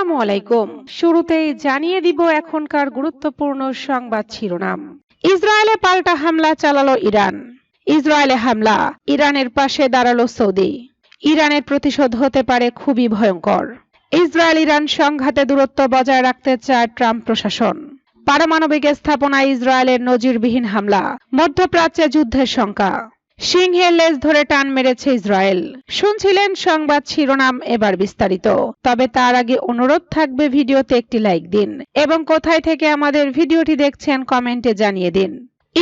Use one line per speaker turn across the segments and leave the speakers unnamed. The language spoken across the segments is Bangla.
আসসালামু আলাইকুম শুরুতেই জানিয়ে দিব এখনকার গুরুত্বপূর্ণ সংবাদ শিরোনাম ইসরায়েলে পাল্টা হামলা চালালো ইরান ইসরায়েলে হামলা ইরানের পাশে দাঁড়ালো সৌদি ইরানের প্রতিশোধ হতে পারে খুবই ভয়ঙ্কর ইসরায়েল ইরান সংঘাতে দূরত্ব বজায় রাখতে চায় ট্রাম্প প্রশাসন পারমাণবিক স্থাপনায় ইসরায়েলের নজিরবিহীন হামলা মধ্যপ্রাচ্যে যুদ্ধের শঙ্কা সিংহের লেজ ধরে টান মেরেছে ইসরায়েল শুনছিলেন সংবাদ শিরোনাম এবার বিস্তারিত তবে তার আগে অনুরোধ থাকবে ভিডিওতে একটি লাইক দিন এবং কোথায় থেকে আমাদের ভিডিওটি দেখছেন কমেন্টে জানিয়ে দিন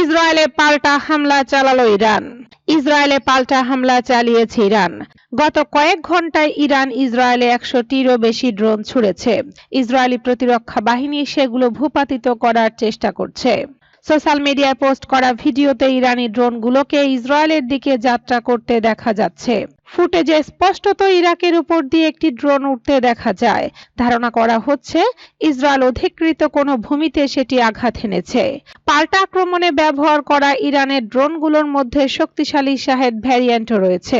ইসরায়েলে পাল্টা হামলা চালালো ইরান ইসরায়েলে পাল্টা হামলা চালিয়েছে ইরান গত কয়েক ঘন্টায় ইরান ইসরায়েলে একশোটিরও বেশি ড্রোন ছুড়েছে ইসরায়েলি প্রতিরক্ষা বাহিনী সেগুলো ভূপাতিত করার চেষ্টা করছে সোশ্যাল মিডিয়ায় পোস্ট করা ভিডিওতে ইরানি ড্রোনগুলোকে ইসরায়েলের দিকে যাত্রা করতে দেখা যাচ্ছে ফুটেজে স্পষ্টত ইরাকের উপর দিয়ে একটি ড্রোন উঠতে দেখা যায় ধারণা করা হচ্ছে ইসরায়েল অধিকৃত কোনো ভূমিতে সেটি আঘাত হেনেছে পাল্টা আক্রমণে ব্যবহার করা ইরানের ড্রোনগুলোর মধ্যে শক্তিশালী শাহেদ ভ্যারিয়েন্টও রয়েছে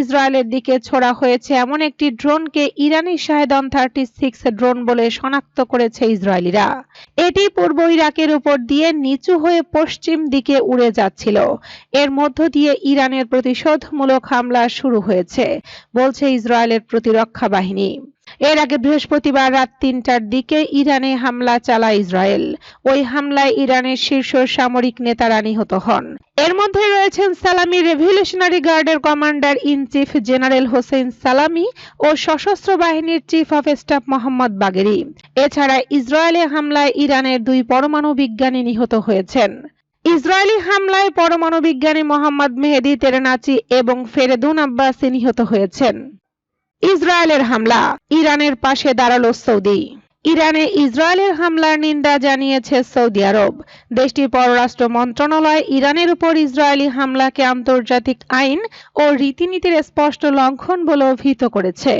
ইসরায়েলের দিকে ছোড়া হয়েছে এমন একটি ড্রোনকে ইরানি শাহেদন থার্টি সিক্স ড্রোন বলে শনাক্ত করেছে ইসরায়েলিরা এটি পূর্ব ইরাকের উপর দিয়ে নিচু হয়ে পশ্চিম দিকে উড়ে যাচ্ছিল এর মধ্য দিয়ে ইরানের প্রতিশোধমূলক হামলা শুরু হয়েছে হয়েছে বলছে ইসরায়েলের প্রতিরক্ষা বাহিনী এর আগে বৃহস্পতিবার রাত তিনটার দিকে ইরানে হামলা চালায় ইসরায়েল ওই হামলায় ইরানের শীর্ষ সামরিক নেতারা নিহত হন এর মধ্যে রয়েছেন সালামি রেভলিউশনারি গার্ডের commander in chief general Hossein Salami ও সশস্ত্র বাহিনীর chief of staff Mohammad Bagheri এছাড়া ইসরায়েলে হামলায় ইরানের দুই পরমাণু বিজ্ঞানী নিহত হয়েছেন ইসরায়েলি হামলায় পরমাণু বিজ্ঞানী মোহাম্মদ মেহেদি তেরেনাচি এবং ফেরেদুন আব্বাসী নিহত হয়েছেন ইসরায়েলের হামলা ইরানের পাশে দাঁড়ালো সৌদি ইরানে ইসরায়েলের হামলার নিন্দা জানিয়েছে সৌদি আরব দেশটির পররাষ্ট্র মন্ত্রণালয় ইরানের উপর ইসরায়েলি হামলাকে আন্তর্জাতিক আইন ও রীতিনীতির স্পষ্ট লঙ্ঘন বলে অভিহিত করেছে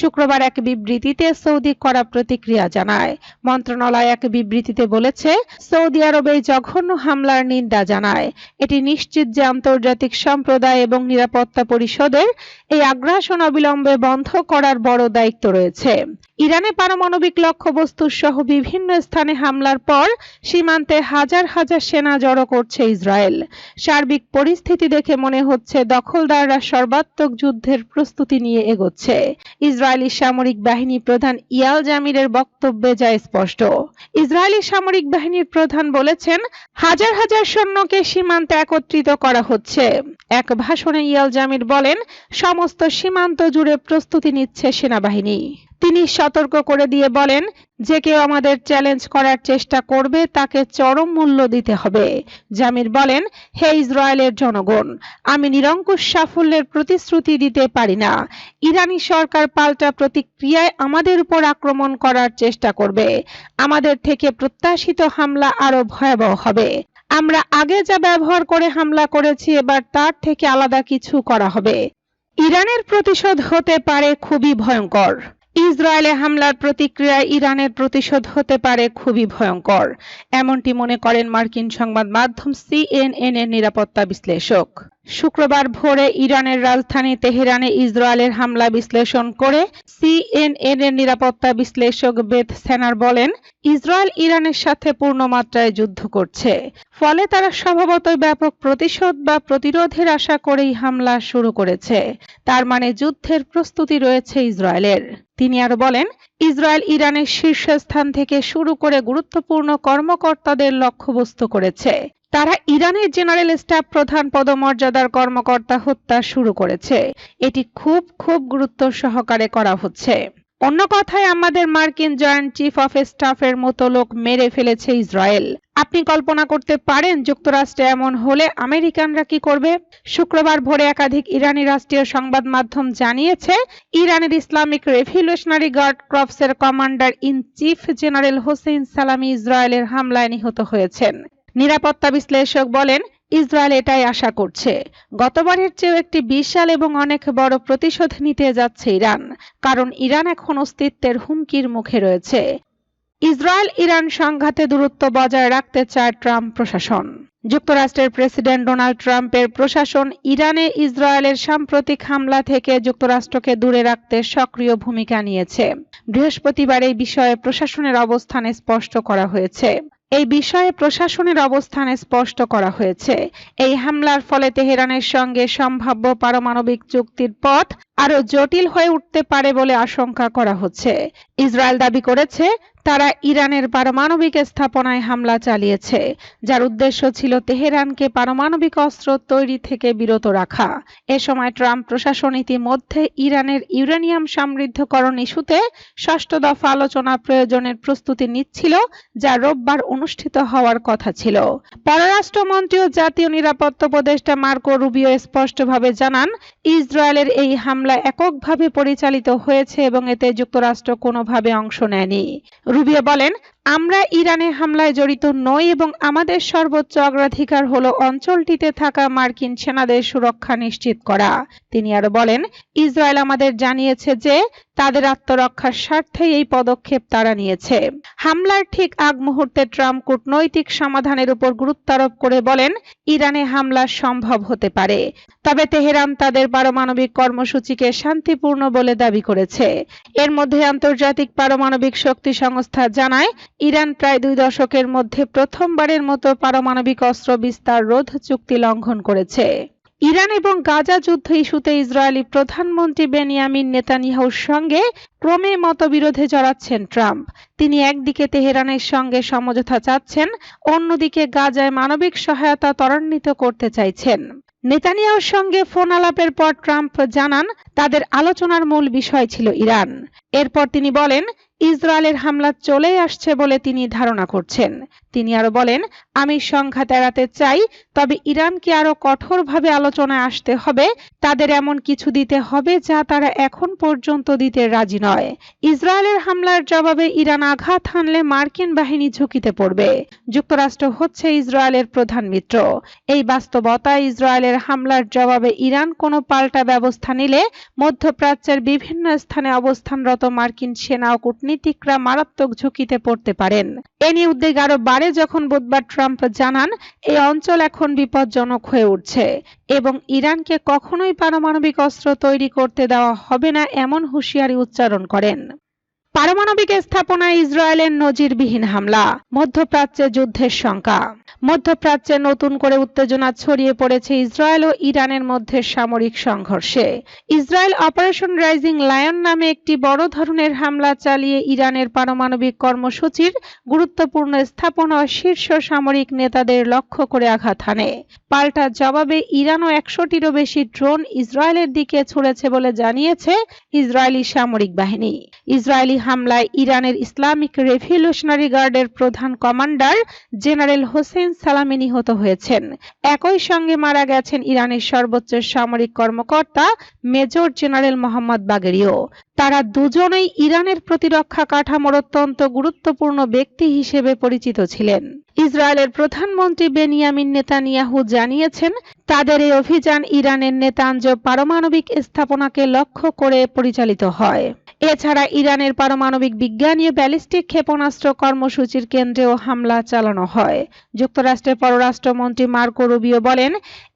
শুক্রবার এক বিবৃতিতে সৌদি করা প্রতিক্রিয়া জানায় মন্ত্রণালয় এক বিবৃতিতে বলেছে সৌদি আরবে জঘন্য হামলার নিন্দা জানায় এটি নিশ্চিত যে আন্তর্জাতিক সম্প্রদায় এবং নিরাপত্তা পরিষদের এই আগ্রাসন অবিলম্বে বন্ধ করার বড় দায়িত্ব রয়েছে ইরানে পারমাণবিক লক্ষ্যবস্তু সহ বিভিন্ন স্থানে হামলার পর সীমান্তে হাজার হাজার সেনা জড়ো করছে ইসরায়েল সার্বিক পরিস্থিতি দেখে মনে হচ্ছে দখলদাররা সর্বাত্মক যুদ্ধের প্রস্তুতি নিয়ে এগোচ্ছে ইসরায়েলি সামরিক বাহিনী প্রধান ইয়াল জামিরের বক্তব্যে যা স্পষ্ট ইসরায়েলি সামরিক বাহিনীর প্রধান বলেছেন হাজার হাজার সৈন্যকে সীমান্তে একত্রিত করা হচ্ছে এক ভাষণে ইয়াল জামির বলেন সমস্ত সীমান্ত জুড়ে প্রস্তুতি নিচ্ছে সেনাবাহিনী তিনি সতর্ক করে দিয়ে বলেন যে কেউ আমাদের চ্যালেঞ্জ করার চেষ্টা করবে তাকে চরম মূল্য দিতে হবে জামির বলেন হে ইসরায়েলের জনগণ আমি নিরঙ্কুশ সাফল্যের প্রতিশ্রুতি দিতে পারি না ইরানি সরকার পাল্টা প্রতিক্রিয়ায় আমাদের উপর আক্রমণ করার চেষ্টা করবে আমাদের থেকে প্রত্যাশিত হামলা আরো ভয়াবহ হবে আমরা আগে যা ব্যবহার করে হামলা করেছি এবার তার থেকে আলাদা কিছু করা হবে ইরানের প্রতিশোধ হতে পারে খুবই ভয়ঙ্কর ইসরায়েলে হামলার প্রতিক্রিয়ায় ইরানের প্রতিশোধ হতে পারে খুবই ভয়ঙ্কর এমনটি মনে করেন মার্কিন সংবাদ মাধ্যম সিএনএন এর নিরাপত্তা বিশ্লেষক শুক্রবার ভোরে ইরানের রাজধানী তেহরানে ইসরায়েলের হামলা বিশ্লেষণ করে সিএনএন এর নিরাপত্তা বিশ্লেষক বেথ সেনার বলেন ইসরায়েল ইরানের সাথে পূর্ণমাত্রায় যুদ্ধ করছে ফলে তারা স্বভাবতই ব্যাপক প্রতিশোধ বা প্রতিরোধের আশা করেই হামলা শুরু করেছে তার মানে যুদ্ধের প্রস্তুতি রয়েছে ইসরায়েলের তিনি আরো বলেন ইসরায়েল ইরানের শীর্ষস্থান থেকে শুরু করে গুরুত্বপূর্ণ কর্মকর্তাদের লক্ষ্যবস্তু করেছে তারা ইরানের জেনারেল স্টাফ প্রধান পদমর্যাদার কর্মকর্তা হত্যা শুরু করেছে এটি খুব খুব গুরুত্ব সহকারে করা হচ্ছে অন্য কথায় আমাদের মার্কিন জয়েন্ট চিফ অফ স্টাফের মতো লোক মেরে ফেলেছে ইসরায়েল আপনি কল্পনা করতে পারেন যুক্তরাষ্ট্রে এমন হলে আমেরিকানরা কি করবে শুক্রবার ভোরে একাধিক ইরানি রাষ্ট্রীয় সংবাদ মাধ্যম জানিয়েছে ইরানের ইসলামিক রেভলিউশনারি গার্ড ক্রপসের commander in chief general Hossein Salami ইসরায়েলের হামলায় নিহত হয়েছেন নিরাপত্তা বিশ্লেষক বলেন ইসরায়েল এটাই আশা করছে গতবারের চেয়েও একটি বিশাল এবং অনেক বড় প্রতিশোধ নিতে যাচ্ছে ইরান কারণ ইরান এখন অস্তিত্বের হুমকির মুখে রয়েছে ইসরায়েল ইরান সংঘাতে দূরত্ব বজায় রাখতে চায় ট্রাম্প প্রশাসন যুক্তরাষ্ট্রের প্রেসিডেন্ট ডোনাল্ড ট্রাম্পের প্রশাসন ইরানে ইসরায়েলের সাম্প্রতিক হামলা থেকে যুক্তরাষ্ট্রকে দূরে রাখতে সক্রিয় ভূমিকা নিয়েছে বৃহস্পতিবার এই বিষয়ে প্রশাসনের অবস্থান স্পষ্ট করা হয়েছে এই বিষয়ে প্রশাসনের অবস্থান স্পষ্ট করা হয়েছে এই হামলার ফলে তেহরানের সঙ্গে সম্ভাব্য পারমাণবিক চুক্তির পথ আরও জটিল হয়ে উঠতে পারে বলে আশঙ্কা করা হচ্ছে ইসরায়েল দাবি করেছে তারা ইরানের পারমাণবিক স্থাপনায় হামলা চালিয়েছে যার উদ্দেশ্য ছিল তেহরানকে পারমাণবিক অস্ত্র তৈরি থেকে বিরত রাখা এ সময় ট্রাম্প প্রশাসন ইতিমধ্যে ইরানের ইউরেনিয়াম সমৃদ্ধকরণ ইস্যুতে ষষ্ঠ দফা আলোচনা প্রয়োজনের প্রস্তুতি নিচ্ছিল যা রোববার অনুষ্ঠিত হওয়ার কথা ছিল পররাষ্ট্রমন্ত্রী ও জাতীয় নিরাপত্তা উপদেষ্টা মার্কো রুবিও স্পষ্টভাবে জানান ইসরায়েলের এই হামলা এককভাবে পরিচালিত হয়েছে এবং এতে যুক্তরাষ্ট্র কোনোভাবে অংশ নেয়নি রুবিয়া বলেন আমরা ইরানের হামলায় জড়িত নই এবং আমাদের সর্বোচ্চ অগ্রাধিকার হল অঞ্চলটিতে থাকা মার্কিন সেনাদের সুরক্ষা নিশ্চিত করা তিনি আরো বলেন ইসরায়েল আমাদের জানিয়েছে যে তাদের আত্মরক্ষার স্বার্থে এই পদক্ষেপ তারা নিয়েছে হামলার ঠিক আগ মুহূর্তে ট্রাম্প কূটনৈতিক সমাধানের উপর গুরুত্ব আরোপ করে বলেন ইরানে হামলা সম্ভব হতে পারে তবে তেহরান তাদের পারমাণবিক কর্মসূচিকে শান্তিপূর্ণ বলে দাবি করেছে এর মধ্যে আন্তর্জাতিক পারমাণবিক শক্তি সংস্থা জানায় ইরান প্রায় দুই দশকের মধ্যে প্রথমবারের মতো পারমাণবিক অস্ত্র বিস্তার রোধ চুক্তি লঙ্ঘন করেছে ইরান এবং গাজা যুদ্ধ ইস্যুতে ইসরায়েলি প্রধানমন্ত্রী বেনিয়ামিন নেতানিয়াহুর সঙ্গে ক্রমে মতবিরোধে জড়াচ্ছেন ট্রাম্প তিনি একদিকে তেহরানের সঙ্গে সমঝোতা চাচ্ছেন অন্যদিকে গাজায় মানবিক সহায়তা ত্বরান্বিত করতে চাইছেন নেতানিয়াহুর সঙ্গে ফোন আলাপের পর ট্রাম্প জানান তাদের আলোচনার মূল বিষয় ছিল ইরান এরপর তিনি বলেন ইসরায়েলের হামলা চলে আসছে বলে তিনি ধারণা করছেন তিনি আরো বলেন আমি সংঘাত এড়াতে চাই তবে ইরানকে আরো কঠোরভাবে আলোচনায় আসতে হবে তাদের এমন কিছু দিতে হবে যা তারা এখন পর্যন্ত দিতে রাজি নয় ইসরায়েলের হামলার জবাবে ইরান আঘাত হানলে মার্কিন বাহিনী ঝুঁকিতে পড়বে যুক্তরাষ্ট্র হচ্ছে ইসরায়েলের প্রধান মিত্র এই বাস্তবতায় ইসরায়েলের হামলার জবাবে ইরান কোনো পাল্টা ব্যবস্থা নিলে মধ্যপ্রাচ্যের বিভিন্ন স্থানে অবস্থানরত মার্কিন সেনা ও কূটনীতিকরা মারাত্মক ঝুঁকিতে পড়তে পারেন এ নিয়ে উদ্বেগ আরও বাড়ে যখন বুধবার ট্রাম্প জানান এই অঞ্চল এখন বিপজ্জনক হয়ে উঠছে এবং ইরানকে কখনোই পারমাণবিক অস্ত্র তৈরি করতে দেওয়া হবে না এমন হুঁশিয়ারি উচ্চারণ করেন পারমাণবিক স্থাপনায় ইসরায়েলের নজিরবিহীন হামলা মধ্যপ্রাচ্যে যুদ্ধের শঙ্কা মধ্যপ্রাচ্যে নতুন করে উত্তেজনা ছড়িয়ে পড়েছে ইসরায়েল ও ইরানের মধ্যে সামরিক সংঘর্ষে ইসরায়েল অপারেশন রাইজিং লায়ন নামে একটি বড় ধরনের হামলা চালিয়ে ইরানের পারমাণবিক কর্মসূচির গুরুত্বপূর্ণ স্থাপনা শীর্ষ সামরিক নেতাদের লক্ষ্য করে আঘাত হানে পাল্টা জবাবে ইরানও একশোটিরও বেশি ড্রোন ইসরায়েলের দিকে ছুড়েছে বলে জানিয়েছে ইসরায়েলি সামরিক বাহিনী ইসরায়েলি হামলায় ইরানের ইসলামিক রেভলিউশনারি গার্ডের প্রধান কমান্ডার জেনারেল হোসেন সালামি নিহত হয়েছেন একই সঙ্গে মারা গেছেন ইরানের সর্বোচ্চ সামরিক কর্মকর্তা মেজর জেনারেল মোহাম্মদ বাগেরিও তারা দুজনেই ইরানের প্রতিরক্ষা কাঠামোর অত্যন্ত গুরুত্বপূর্ণ ব্যক্তি হিসেবে পরিচিত ছিলেন ইসরায়েলের প্রধানমন্ত্রী বেনিয়ামিন নেতানিয়াহু জানিয়েছেন তাদের এই অভিযান ইরানের নেতাঞ্জ পারমাণবিক স্থাপনাকে লক্ষ্য করে পরিচালিত হয় এছাড়া ইরানের পারমাণবিক বিজ্ঞানী ব্যালিস্টিক ক্ষেপণাস্ত্র কর্মসূচির কেন্দ্রেও হামলা চালানো হয় যুক্তরাষ্ট্রের পররাষ্ট্রমন্ত্রী মার্কো রুবিও বলেন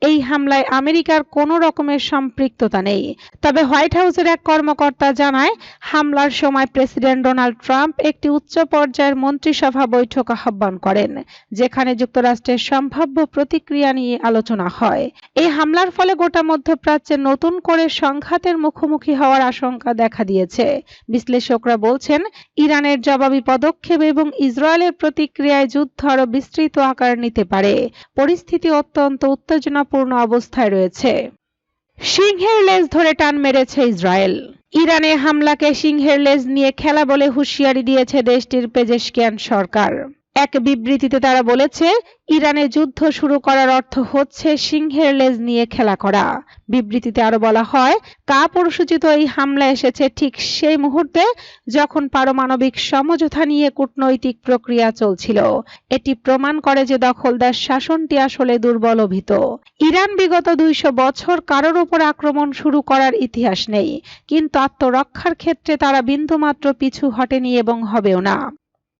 এই হামলায় আমেরিকার কোনো রকমের সম্পৃক্ততা নেই তবে হোয়াইট হাউসের এক কর্মকর্তা জানায় হামলার সময় প্রেসিডেন্ট ডোনাল্ড ট্রাম্প একটি উচ্চ পর্যায়ের মন্ত্রিসভা বৈঠক আহ্বান করেন যেখানে যুক্তরাষ্ট্রের সম্ভাব্য প্রতিক্রিয়া নিয়ে আলোচনা হয় এই হামলার ফলে গোটা মধ্যপ্রাচ্যে নতুন করে সংঘাতের মুখোমুখি হওয়ার আশঙ্কা দেখা দিয়েছে বিশ্লেষকরা বলছেন ইরানের জবাবি পদক্ষেপ এবং ইসরায়েলের প্রতিক্রিয়ায় যুদ্ধ আরও বিস্তৃত আকার নিতে পারে পরিস্থিতি অত্যন্ত উত্তেজনাপূর্ণ অবস্থায় রয়েছে সিংহের লেজ ধরে টান মেরেছে ইসরায়েল ইরানে হামলাকে সিংহের লেজ নিয়ে খেলা বলে হুঁশিয়ারি দিয়েছে দেশটির পেজেশকিয়ান সরকার এক বিবৃতিতে তারা বলেছে ইরানে যুদ্ধ শুরু করার অর্থ হচ্ছে সিংহের লেজ নিয়ে খেলা করা বিবৃতিতে আরো বলা হয় কাপুরসূচিত এই হামলা এসেছে ঠিক সেই মুহূর্তে যখন পারমাণবিক সমঝোতা নিয়ে কূটনৈতিক প্রক্রিয়া চলছিল এটি প্রমাণ করে যে দখলদার শাসনটি আসলে দুর্বল অভিত ইরান বিগত দুইশো বছর কারোর ওপর আক্রমণ শুরু করার ইতিহাস নেই কিন্তু আত্মরক্ষার ক্ষেত্রে তারা বিন্দুমাত্র পিছু হটেনি এবং হবেও না